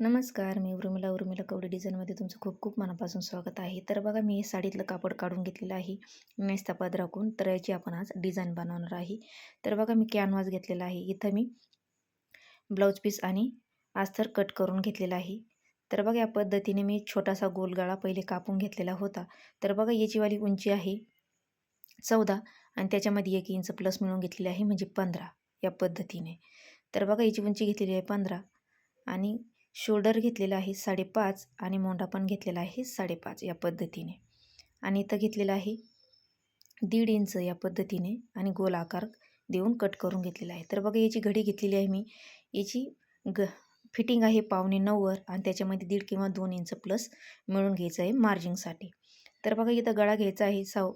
नमस्कार मी उर्मिला. उर्मिला कवडे डिझाईनमध्ये तुमचं खूप खूप मनापासून स्वागत आहे. तर बघा मी साडीतलं कापड काढून घेतलेलं आहे. नेस्तापाद राखून तर याची आपण आज डिझाईन बनवणार आहे. तर बघा मी कॅनव्हास घेतलेला आहे. इथं मी ब्लाऊज पीस आणि आस्तर कट करून घेतलेला आहे. तर बघा या पद्धतीने मी छोटासा गोलगाळा पहिले कापून घेतलेला होता. तर बघा याचीवाली उंची आहे चौदा आणि त्याच्यामध्ये एक इंच प्लस मिळून घेतलेली आहे म्हणजे पंधरा या पद्धतीने. तर बघा याची उंची घेतलेली आहे पंधरा आणि शोल्डर घेतलेला आहे साडेपाच आणि मोंडा पण घेतलेला आहे साडेपाच या पद्धतीने. आणि इथं घेतलेला आहे दीड इंच या पद्धतीने आणि गोल आकार देऊन कट करून घेतलेला आहे. तर बघा याची घडी घेतलेली आहे मी. याची ग फिटिंग आहे पावणे नऊवर आणि त्याच्यामध्ये दीड किंवा दोन इंच प्लस मिळून घ्यायचं आहे मार्जिंगसाठी तर बघा इथं गळा घ्यायचा आहे सव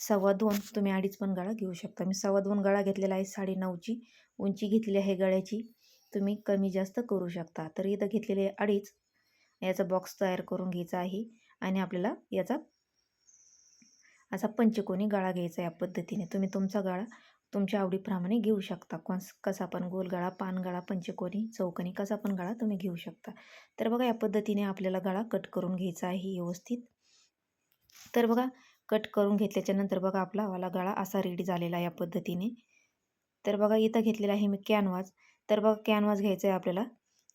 सव्वा दोन. तुम्ही अडीच पण गळा घेऊ शकता. मी सव्वा दोन गळा घेतलेला आहे साडे नऊची उंची घेतली आहे गळ्याची. तुम्ही कमी जास्त करू शकता. तर इथं घेतलेले अडीच याचा बॉक्स तयार करून घ्यायचा आहे आणि आपल्याला याचा असा पंचकोनी गळा घ्यायचा या पद्धतीने. तुम्ही तुमचा गळा तुमच्या आवडीप्रमाणे घेऊ शकता. कोणस कसा पण गोलगाळा पानगळा पंचकोनी चौकोनी कसा पण गळा तुम्ही घेऊ शकता. तर बघा या पद्धतीने आपल्याला गळा कट करून घ्यायचा आहे व्यवस्थित. तर बघा कट करून घेतल्याच्यानंतर बघा आपला वाला गळा असा रेडी झालेला या पद्धतीने. तर बघा इथं घेतलेला आहे मी कॅनवाज तर बघा कॅनव्हास घ्यायचा आहे आपल्याला.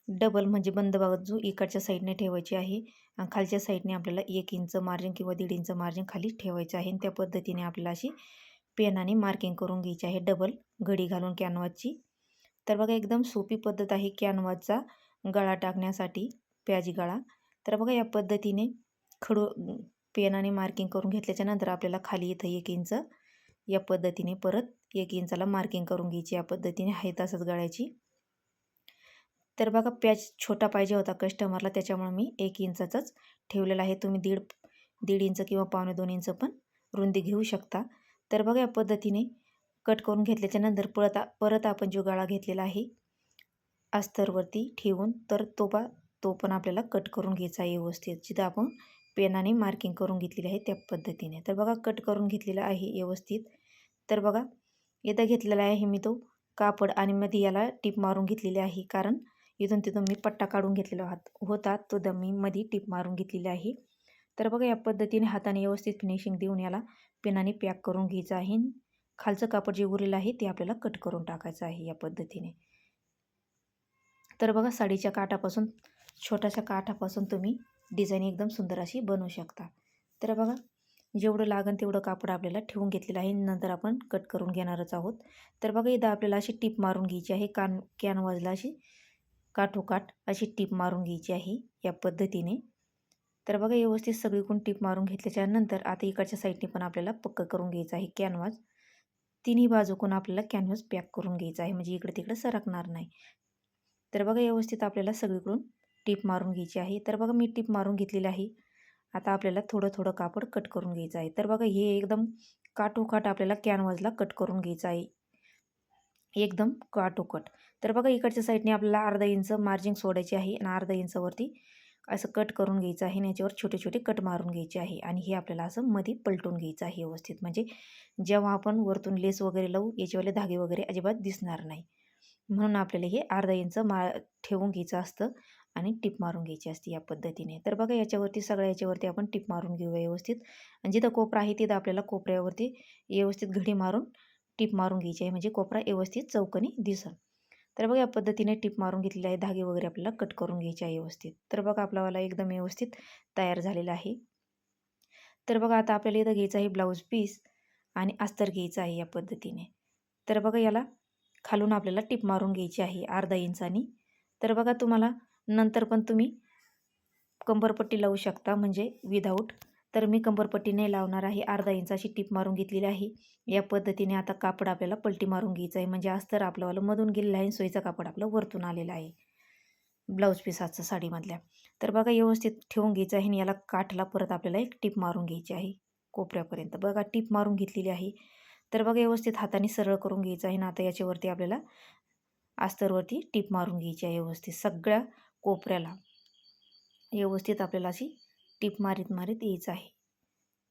डबल म्हणजे बंद बाजू इकडच्या साईडने ठेवायची आहे आणि खालच्या साईडने आपल्याला एक इंच मार्जिन किंवा दीड इंच मार्जिन खाली ठेवायचं आहे. आणि त्या पद्धतीने आपल्याला अशी पेनाने मार्किंग करून घ्यायची आहे. डबल घडी घालून कॅनव्हासची तर बघा एकदम सोपी पद्धत आहे कॅनव्हासचा गळा टाकण्यासाठी प्याजी गळा. तर बघा या पद्धतीने खडू पेनाने मार्किंग करून घेतल्याच्यानंतर आपल्याला खाली इथं एक इंच या पद्धतीने परत एक इंचाला मार्किंग करून घ्यायची या पद्धतीने आहे तसंच गळ्याची. तर बघा पॅच छोटा पाहिजे होता कस्टमरला त्याच्यामुळे मी एक इंचाचाच ठेवलेला आहे. तुम्ही दीड दीड इंच किंवा पावणे दोन इंच पण रुंदी घेऊ शकता. तर बघा या पद्धतीने कट करून घेतल्याच्यानंतर परत परत आपण जो गळा घेतलेला आहे अस्तरवरती ठेवून तर तो बा तो पण आपल्याला कट करून घ्यायचा आहे व्यवस्थित. जिथं आपण पेनाने मार्किंग करून घेतलेली आहे त्या पद्धतीने. तर बघा कट करून घेतलेला आहे व्यवस्थित. तर बघा इथं घेतलेला आहे मी तो कापड आणि मध्ये याला टीप मारून घेतलेली आहे. कारण इथून तिथून मी पट्टा काढून घेतलेला हात होता तो दमी मध्ये टीप मारून घेतलेली आहे. तर बघा या पद्धतीने हाताने व्यवस्थित फिनिशिंग देऊन याला पेनाने पॅक करून घ्यायचं आहे. खालचं कापड जे उरलेलं आहे ते आपल्याला कट करून टाकायचं आहे या पद्धतीने. तर बघा साडीच्या काठापासून छोट्याशा काठापासून तुम्ही डिझाईन एकदम सुंदर अशी बनवू शकता. तर बघा जेवढं लागन तेवढं कापड आपल्याला ठेवून घेतलेलं आहे. नंतर आपण कट करून घेणारच आहोत. तर बघा इथं आपल्याला अशी टीप मारून घ्यायची आहे. कान कॅनवाजला अशी काठोकाठ अशी टीप मारून घ्यायची आहे या पद्धतीने. तर बघा व्यवस्थित सगळीकडून टीप मारून घेतल्याच्यानंतर आता इकडच्या साईडने पण आपल्याला पक्क करून घ्यायचं आहे कॅनव्हाज तिन्ही बाजूकडून आपल्याला कॅनव्हास पॅक करून घ्यायचा आहे. म्हणजे इकडे तिकडे सरकणार नाही. तर बघा व्यवस्थित आपल्याला सगळीकडून टीप मारून घ्यायची आहे. तर बघा मी टीप मारून घेतलेली आहे. आता आपल्याला थोडं थोडं कापड कट करून घ्यायचं आहे. तर बघा हे एकदम काटोकाट आपल्याला कॅनव्हासला कट करून घ्यायचं आहे. एकदम काठोकट तर बघा इकडच्या साईडने आपल्याला अर्धा इंच मार्जिंग सोडायची आहे आणि अर्धा इंचवरती असं कट करून घ्यायचं आहे आणि याच्यावर छोटे छोटे कट मारून घ्यायचे आहे आणि हे आपल्याला असं मध्ये पलटून घ्यायचं आहे व्यवस्थित. म्हणजे जेव्हा आपण वरतून लेस वगैरे लावू याच्यावाले धागे वगैरे अजिबात दिसणार नाही. म्हणून आपल्याला हे अर्धा इंच मा ठेवून घ्यायचं असतं. आणि टिप मारून घ्यायची असते या पद्धतीने. तर बघा याच्यावरती सगळ्या याच्यावरती आपण टिप मारून घेऊया व्यवस्थित. आणि जिथं कोपरा आहे तिथं आपल्याला कोपऱ्यावरती व्यवस्थित घडी मारून टिप मारून घ्यायची आहे. म्हणजे कोपरा व्यवस्थित चौकनी दिसन तर बघा या पद्धतीने टिप मारून घेतलेले आहे. धागे वगैरे आपल्याला कट करून घ्यायचे आहे व्यवस्थित. तर बघा आपल्याला एकदम व्यवस्थित तयार झालेला आहे. तर बघा आता आपल्याला इथं घ्यायचं आहे ब्लाऊज पीस आणि अस्तर घ्यायचं आहे या पद्धतीने. तर बघा याला खालून आपल्याला टिप मारून घ्यायची आहे अर्धा इंचानी. तर बघा तुम्हाला नंतर पण तुम्ही कंबरपट्टी लावू शकता म्हणजे विदाऊट तर मी कंबरपट्टी नाही लावणार आहे. अर्धा इंच अशी टीप मारून घेतलेली आहे. या पद्धतीने आता कापड आपल्याला पलटी मारून घ्यायचं आहे. म्हणजे अस्तर आपल्यावालं मधून गेलेलं आहे सोयीचं कापड आपलं वरतून आलेलं आहे. ब्लाऊज पिसाचं साडीमधल्या. तर बघा व्यवस्थित ठेवून घ्यायचं आहे आणि याला काठला परत आपल्याला एक टीप मारून घ्यायची आहे. कोपऱ्यापर्यंत बघा टीप मारून घेतलेली आहे. तर बघा व्यवस्थित हाताने सरळ करून घ्यायचं आहे ना आता याच्यावरती आपल्याला अस्तरवरती टीप मारून घ्यायची आहे व्यवस्थित. सगळ्या कोपऱ्याला. व्यवस्थित आपल्याला अशी टिप मारीत मारीत यायचं आहे.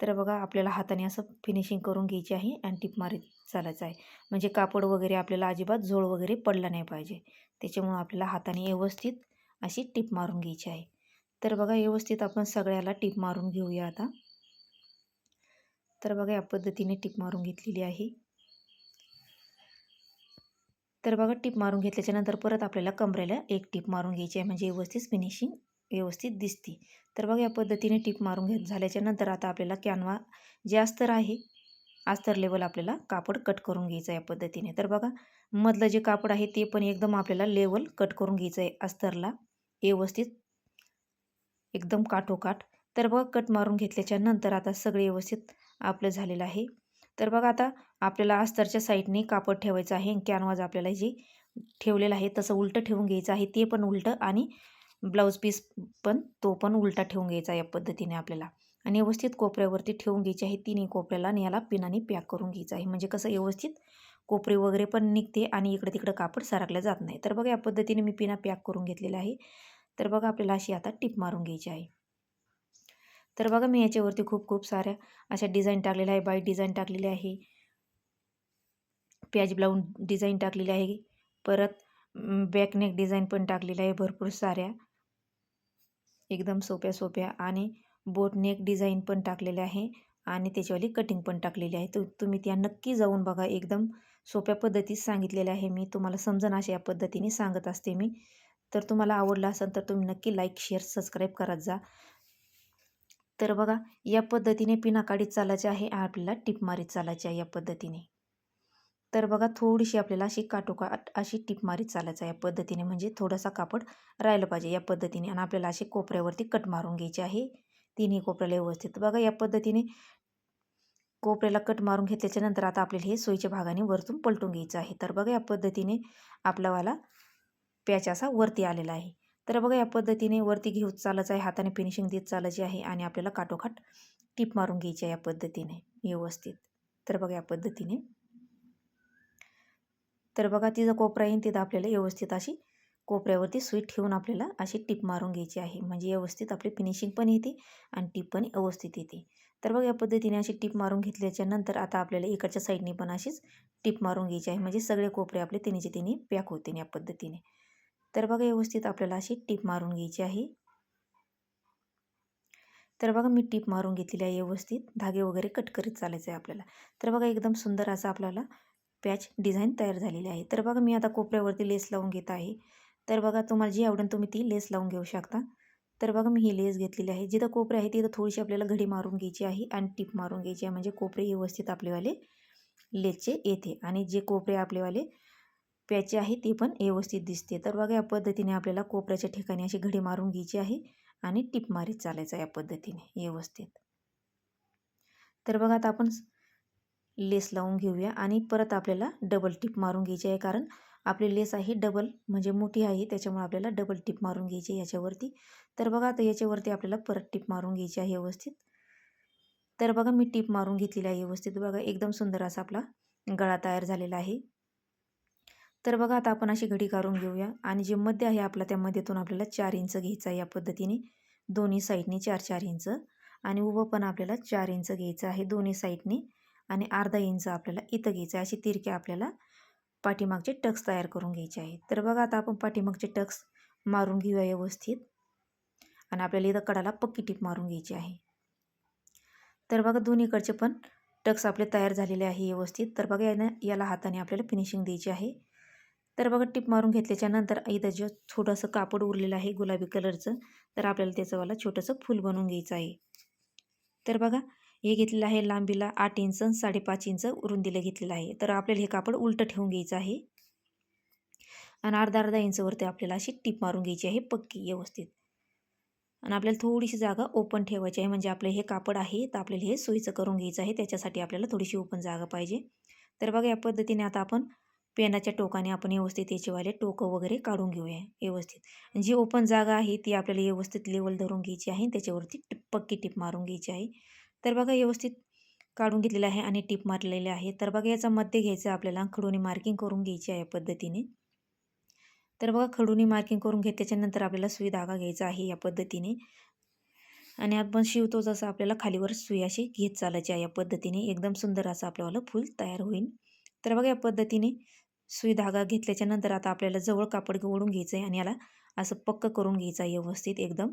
तर बघा आपल्याला हाताने असं फिनिशिंग करून घ्यायची आहे आणि टिप मारीत चालायचं आहे. म्हणजे कापड वगैरे आपल्याला अजिबात झोळ वगैरे पडला नाही पाहिजे. त्याच्यामुळं आपल्याला हाताने व्यवस्थित अशी टिप मारून घ्यायची आहे. तर बघा व्यवस्थित आपण सगळ्याला टिप मारून घेऊया आता. तर बघा या पद्धतीने टिप मारून घेतलेली आहे. तर बघा टिप मारून घेतल्याच्यानंतर परत आपल्याला कमरेला एक टिप मारून घ्यायची आहे. म्हणजे व्यवस्थित फिनिशिंग व्यवस्थित दिसते. तर बघा या पद्धतीने टिप मारून घेत झाल्याच्यानंतर आता आपल्याला कॅनवा जे अस्तर आहे अस्तर लेवल आपल्याला कापड कट करून घ्यायचं आहे या पद्धतीने. तर बघा मधलं जे कापड आहे ते पण एकदम आपल्याला लेवल कट करून घ्यायचं आहे अस्तरला. व्यवस्थित. एकदम काठोकाठ. तर बघा कट मारून घेतल्याच्या नंतर आता सगळे व्यवस्थित आपलं झालेलं आहे. तर बघा आता आपल्याला अस्तरच्या साईडने कापड ठेवायचं आहे कॅनवाज आपल्याला जे ठेवलेलं आहे तसं उलटं ठेवून घ्यायचं आहे ते पण उलटं आणि ब्लाऊज पीस पण तो पण उलटा ठेवून घ्यायचा या पद्धतीने आपल्याला. आणि व्यवस्थित कोपऱ्यावरती ठेवून घ्यायची आहे तिन्ही कोपऱ्याला आणि याला पिनाने पॅक करून घ्यायचं आहे. म्हणजे कसं व्यवस्थित कोपरे वगैरे पण निघते आणि इकडं तिकडं कापड सारखलं जात नाही. तर बघा या पद्धतीने मी पिना पॅक करून घेतलेला आहे. तर बघा आपल्याला अशी आता टिप मारून घ्यायची आहे. तर बघा मी याच्यावरती खूप खूप साऱ्या अशा डिझाईन टाकलेल्या आहे. बाईट डिझाईन टाकलेली आहे. प्याज ब्लाऊन डिझाईन टाकलेली आहे. परत बॅकनेक डिझाईन पण टाकलेली आहे. भरपूर साऱ्या. एकदम सोप्या सोप्या आणि बोटनेक डिझाईन पण टाकलेले आहे. आणि त्याच्यावाली कटिंग पण टाकलेली आहे. तर तुम्ही त्या नक्की जाऊन बघा. एकदम सोप्या पद्धतीत सांगितलेल्या आहे मी. तुम्हाला समजन अशा या पद्धतीने सांगत असते मी. तर तुम्हाला आवडलं असेल तर तुम्ही नक्की लाईक शेअर सबस्क्राईब करत जा. तर बघा या पद्धतीने पिनाकाडीत चालायचे आहे आपल्याला टिप मारीत चालायचे आहे या पद्धतीने. तर बघा थोडीशी आपल्याला अशी काटोकाट अशी टिप मारीत चालायचं आहे या पद्धतीने. म्हणजे थोडासा कापड राहिलं पाहिजे या पद्धतीने आणि आपल्याला अशी कोपऱ्यावरती कट मारून घ्यायची आहे. तिन्ही कोपऱ्याला व्यवस्थित. बघा या पद्धतीने कोपऱ्याला कट मारून घेतल्याच्यानंतर आता आपल्याला हे सोयीच्या भागाने वरतून पलटून घ्यायचं आहे. तर बघा या पद्धतीने आपलावाला पॅच असा वरती आलेला आहे. तर बघा या पद्धतीने वरती घेऊन चालायचं आहे हाताने फिनिशिंग देत चालायची आहे आणि आपल्याला काठोकाठ टीप मारून घ्यायची आहे या पद्धतीने व्यवस्थित. तर बघा या पद्धतीने. तर बघा तिचं कोपरा येईन तिथं आपल्याला व्यवस्थित अशी कोपऱ्यावरती स्वीट ठेवून आपल्याला अशी टीप मारून घ्यायची आहे. म्हणजे व्यवस्थित आपली फिनिशिंग पण येते आणि टीप पण व्यवस्थित येते. तर बघा या पद्धतीने अशी टीप मारून घेतल्याच्या नंतर आता आपल्याला इकडच्या साईडने पण अशीच टीप मारून घ्यायची आहे. म्हणजे सगळे कोपरे आपले तिन्हीचे तिन्ही पॅक होते या पद्धतीने. तर बघा व्यवस्थित आपल्याला अशी टीप मारून घ्यायची आहे. तर बघा मी टीप मारून घेतलेली आहे व्यवस्थित. धागे वगैरे कट करीत चालायचं आहे आपल्याला. तर बघा एकदम सुंदर असं आपल्याला पॅच डिझाईन तयार झालेली आहे. तर बघा मी आता कोपऱ्यावरती लेस लावून घेत आहे. तर बघा तुम्हाला जी आवडेल तुम्ही ती लेस लावून घेऊ शकता. तर बघा मी ही लेस घेतलेली आहे. जिथं कोपरे आहे तिथं थोडीशी आपल्याला घडी मारून घ्यायची आहे आणि टीप मारून घ्यायची आहे. म्हणजे कोपरे व्यवस्थित आपलेवाले लेसचे येते. आणि जे कोपरे आपलेवाले प्याची आहे ती पण व्यवस्थित दिसते. तर बघा या पद्धतीने आपल्याला कोपऱ्याच्या ठिकाणी अशी घडी मारून घ्यायची आहे आणि टिप मारीत चालायचं या पद्धतीने व्यवस्थित. तर बघा आता आपण लेस लावून घेऊया आणि परत आपल्याला डबल टिप मारून घ्यायची आहे. कारण आपली लेस आहे डबल म्हणजे मोठी आहे त्याच्यामुळे आपल्याला डबल टिप मारून घ्यायची आहे याच्यावरती. तर बघा आता याच्यावरती आपल्याला परत टिप मारून घ्यायची आहे व्यवस्थित. तर बघा मी टिप मारून घेतलेली आहे व्यवस्थित. बघा एकदम सुंदर असा आपला गळा तयार झालेला आहे. तर बघा आता आपण अशी घडी काढून घेऊया. आणि जे मध्य आहे आपला त्या मध्यातून आपल्याला चार इंच घ्यायचं आहे. या पद्धतीने दोन्ही साईडने चार चार इंच. आणि उभं पण आपल्याला चार इंच घ्यायचं आहे दोन्ही साईडने. आणि अर्धा इंच आपल्याला इथं घ्यायचं आहे. अशी तिरके आपल्याला पाठीमागचे टक्स तयार करून घ्यायचे आहे. तर बघा आता आपण पाठीमागचे टक्स मारून घेऊया व्यवस्थित. आणि आपल्याला इथं कडाला पक्की टीप मारून घ्यायची आहे. तर बघा दोन्हीकडचे पण टक्स आपले तयार झालेले आहे व्यवस्थित. तर बघा यानं याला हाताने आपल्याला फिनिशिंग द्यायची आहे. तर बघा टिप मारून घेतल्याच्या नंतर इथं जे थोडंसं कापड उरलेलं आहे गुलाबी कलरचं. तर आपल्याला त्याचंवाला छोटंसं फूल बनवून घ्यायचं आहे. तर बघा हे घेतलेलं आहे लांबीला आठ इंच साडेपाच इंच रुंदीला घेतलेलं आहे. तर आपल्याला हे कापड उलटं ठेवून घ्यायचं आहे. आणि अर्धा अर्धा इंचवरती आपल्याला अशी टीप मारून घ्यायची आहे पक्की व्यवस्थित. आणि आपल्याला थोडीशी जागा ओपन ठेवायची आहे. म्हणजे आपलं हे कापड आहे तर आपल्याला हे सोयीचं करून घ्यायचं आहे. त्याच्यासाठी आपल्याला थोडीशी ओपन जागा पाहिजे. तर बघा या पद्धतीने आता आपण पेनाच्या टोकाने आपण व्यवस्थित याचेवाले टोकं वगैरे काढून घेऊया व्यवस्थित. जी ओपन जागा आहे ती आपल्याला व्यवस्थित लेवल धरून घ्यायची आहे त्याच्यावरती पक्की टिप मारून घ्यायची आहे. तर बघा व्यवस्थित काढून घेतलेलं आहे आणि टिप मारलेले आहे. तर बघा याचा मध्य घ्यायचं आपल्याला खडूनी मार्किंग करून घ्यायची आहे या पद्धतीने. तर बघा खडूनी मार्किंग करून घेत त्याच्यानंतर आपल्याला सुई धागा घ्यायचा आहे या पद्धतीने. आणि आपण शिवतो जसं आपल्याला खालीवर सुई अशी घेत चालायची आहे या पद्धतीने. एकदम सुंदर असं आपल्याला फूल तयार होईल. तर बघा या पद्धतीने सुई धागा घेतल्याच्या नंतर आता आपल्याला जवळ कापड ओढून घ्यायचं आहे आणि याला असं पक्क करून घ्यायचं आहे व्यवस्थित एकदम.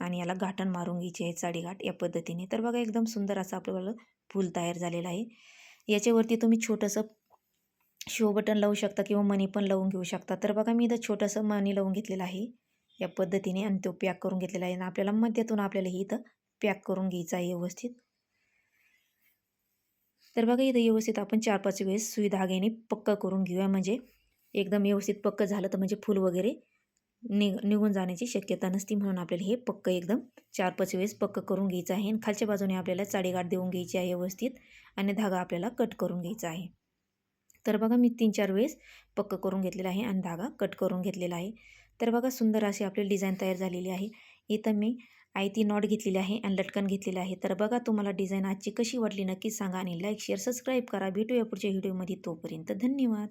आणि याला घाटण मारून घ्यायची आहे चाडीघाट या पद्धतीने. तर बघा एकदम सुंदर असं आपल्याला फूल तयार झालेलं आहे. याच्यावरती तुम्ही छोटंसं शो बटन लावू शकता किंवा मनी पण लावून घेऊ शकता. तर बघा मी इथं छोटंसं मनी लावून घेतलेलं आहे या पद्धतीने आणि तो पॅक करून घेतलेला आहे. आणि आपल्याला मध्यातून आपल्याला ही इथं पॅक करून घ्यायचं आहे व्यवस्थित. तर बघा इथं व्यवस्थित आपण चार पाच वेळेस सुई धाग्याने पक्क करून घेऊया. म्हणजे एकदम व्यवस्थित पक्क झालं तर म्हणजे फूल वगैरे निघ निघून जाण्याची शक्यता नसती म्हणून आपल्याला हे पक्क एकदम चार पाच वेळेस पक्क करून घ्यायचं आहे. आणि खालच्या बाजूने आपल्याला चाडीगाठ देऊन घ्यायची आहे व्यवस्थित आणि धागा आपल्याला कट करून घ्यायचा आहे. तर बघा मी तीन चार वेळेस पक्क करून घेतलेला आहे आणि धागा कट करून घेतलेला आहे. तर बघा सुंदर अशी आपली डिझाईन तयार झालेली आहे. इथं मी आयती नॉट घेतलेली आहे आणि लटकन घेतलेलं आहे. तर बघा तुम्हाला डिझाईन आजची कशी वाटली नक्कीच सांगा आणि लाईक शेअर सबस्क्राईब करा. भेटूया पुढच्या व्हिडिओमध्ये तोपर्यंत धन्यवाद.